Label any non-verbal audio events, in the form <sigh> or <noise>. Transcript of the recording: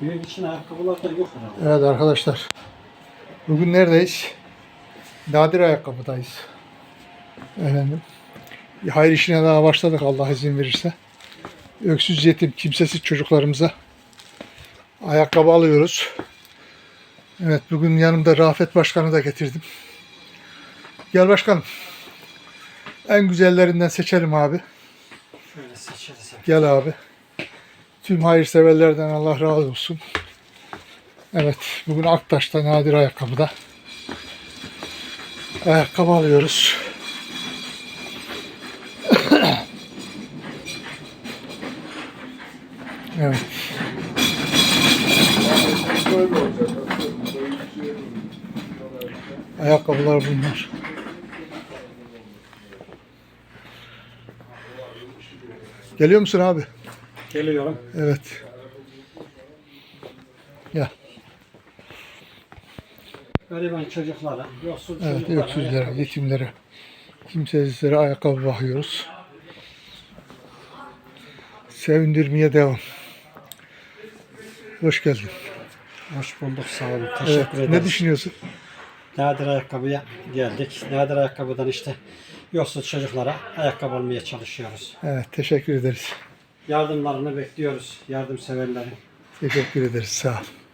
Büyük için ayakkabılar da yok herhalde. Evet arkadaşlar. Bugün neredeyiz? Nadir ayakkabıdayız. Efendim. Hayır işine daha başladık Allah izin verirse. Öksüz yetim kimsesiz çocuklarımıza ayakkabı alıyoruz. Evet bugün yanımda Rafet Başkan'ı da getirdim. Gel başkanım. En güzellerinden seçelim abi. Şöyle seçeriz. Gel abi. Tüm hayırseverlerden Allah razı olsun. Evet, bugün Aktaş'ta Nadir Ayakkabı'da ayakkabı alıyoruz. <coughs> evet. Ayakkabılar bunlar. Geliyor musun abi? Geliyorum. Evet. Gel. Gariban çocuklara, yoksul Evet, çocuklara. öksüzlere, yetimlere, kimsesizlere ayakkabı bakıyoruz. Sevindirmeye devam. Hoş geldin. Hoş bulduk, sağ olun. Teşekkür Evet, ederiz. ne düşünüyorsun? Nadir ayakkabıya geldik. Nadir ayakkabıdan işte yoksul çocuklara ayakkabı almaya çalışıyoruz. Evet, teşekkür ederiz. Yardımlarını bekliyoruz, yardımseverlerin. Teşekkür ederiz, sağ ol.